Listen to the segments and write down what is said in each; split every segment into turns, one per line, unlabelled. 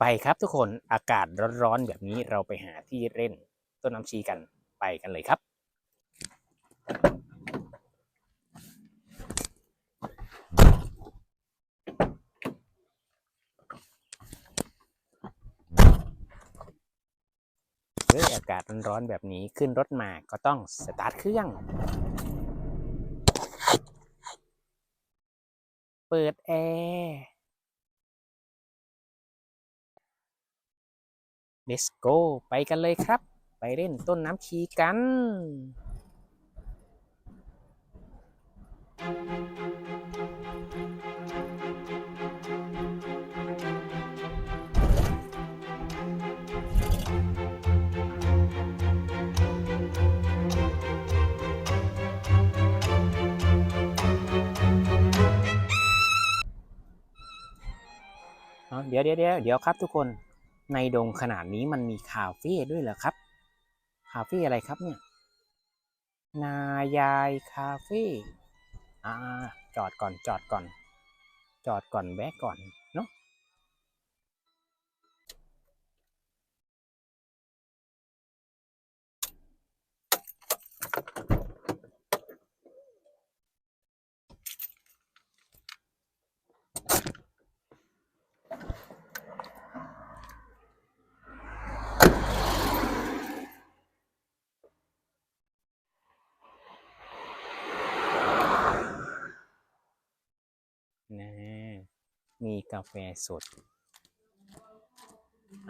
ไปครับทุกคนอากาศร้อนๆแบบนี้เราไปหาที่เล่นต้นน้ำชีกันไปกันเลยครับ ด้วยอากาศร้อนๆแบบนี้ขึ้นรถมาก็ต้องสตาร์ทเครื่อง เปิดแอร์ Let's go ไปกันเลยครับ ไปเล่นต้นน้ำชีกัน เดี๋ยวเดี๋ยวเดี๋ยวครับทุกคน ในดงขนาดนี้มันมีคาเฟ่ด้วยเหรอครับ คาเฟ่อะไรครับเนี่ย นายายคาเฟ่อ่าจอดก่อนจอดก่อน จอดก่อนแวะก่อนเนาะนะ มีกาแฟสด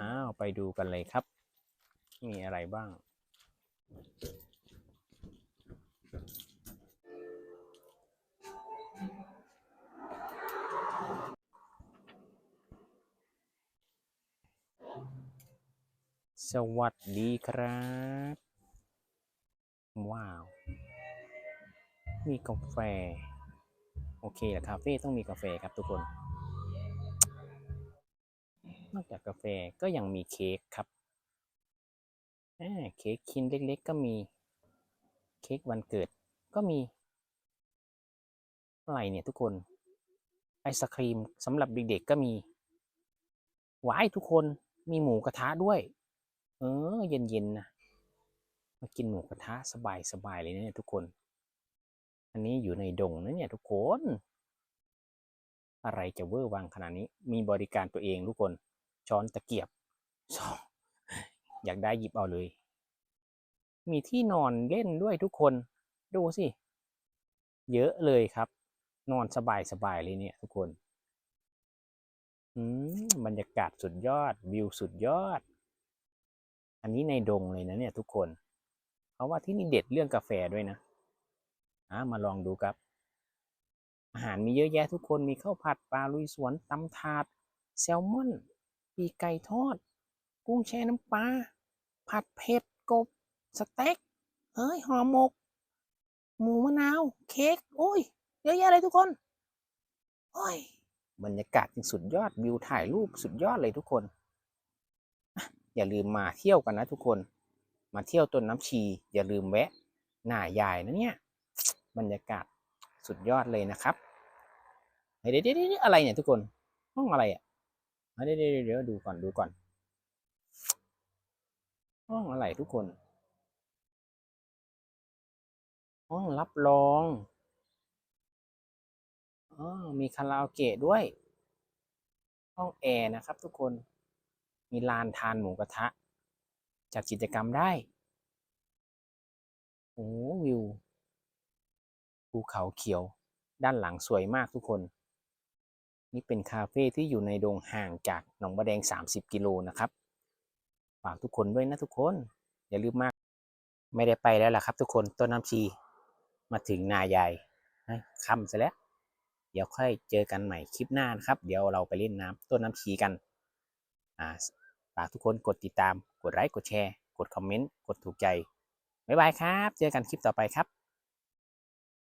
อ้าว ไปดูกันเลยครับ มีอะไรบ้าง สวัสดีครับ ว้าว มีกาแฟ โอเคแหละคาเฟ่ต้องมีกาแฟครับทุกคน นอกจากกาแฟก็ยังมีเค้กครับอ่าเค้กชิ้นเล็ก ๆ ก็มีเค้กวันเกิดก็มีอะไรเนี่ยทุกคน ไอศครีมสำหรับเด็กๆก็มีหวายทุกคนมีหมูกระทะด้วย เออ เย็นๆนะมากินหมูกระทะสบายๆเลยเนี่ยทุกคน อันนี้อยู่ในดงนะเนี่ยทุกคน อะไรจะเวอร์วังขนาดนี้ มีบริการตัวเองทุกคน ช้อนตะเกียบช้อนอยากได้หยิบเอาเลย มีที่นอนเล่นด้วยทุกคนดูสิ เยอะเลยครับ นอนสบายสบายเลยเนี่ยทุกคนอืมบรรยากาศสุดยอดวิวสุดยอด อันนี้ในดงเลยนะเนี่ยทุกคน เพราะว่าที่นี่เด็ดเรื่องกาแฟด้วยนะอะมาลองดูครับ อาหารมีเยอะแยะทุกคนมีข้าวผัดปลาลุยสวนตำถาด แซลมอน ปีไก่ทอด กุ้งแช่น้ำปลา ผัดเผ็ดกบ สเต็ก เฮ้ยห่อหมก หมูมะนาว เค้ก โอ้ย เยอะแยะเลยทุกคน โอ้ย บรรยากาศจริงสุดยอด วิวถ่ายรูปสุดยอดเลยทุกคน อย่าลืมมาเที่ยวกันนะทุกคน มาเที่ยวต้นน้ำชี อย่าลืมแวะ หน้ายายนะเนี่ย บรรยากาศสุดยอดเลยนะครับ เดี๋ยวเดี๋ยวอะไรเนี่ยทุกคน ห้องอะไรอะ เดี๋ยวเดี๋ยวเดี๋ยวดูก่อนดูก่อนห้องอะไรทุกคน ห้องรับรองอ๋อมีคาราโอเกะด้วย ห้องแอร์นะครับทุกคน มีลานทานหมูกระทะ จัดกิจกรรมได้ โอ้วิว ภูเขาเขียว ด้านหลังสวยมากทุกคน นี่เป็นคาเฟ่ที่อยู่ในโดงห่างจากหนองบะแดง 30 กิโลนะครับ ฝากทุกคนด้วยนะทุกคน อย่าลืมมาก ไม่ได้ไปแล้วล่ะครับทุกคน ต้นน้ำชีมาถึงนายายนะค่ำซะแล้ว เดี๋ยวค่อยเจอกันใหม่คลิปหน้านะครับ เดี๋ยวเราไปเล่นน้ำต้นน้ำชีกัน อ่า ฝากทุกคนกดติดตาม กดไลค์ กดแชร์ กดคอมเมนต์ กดถูกใจ บ๊ายบายครับ เจอกันคลิปต่อไปครับ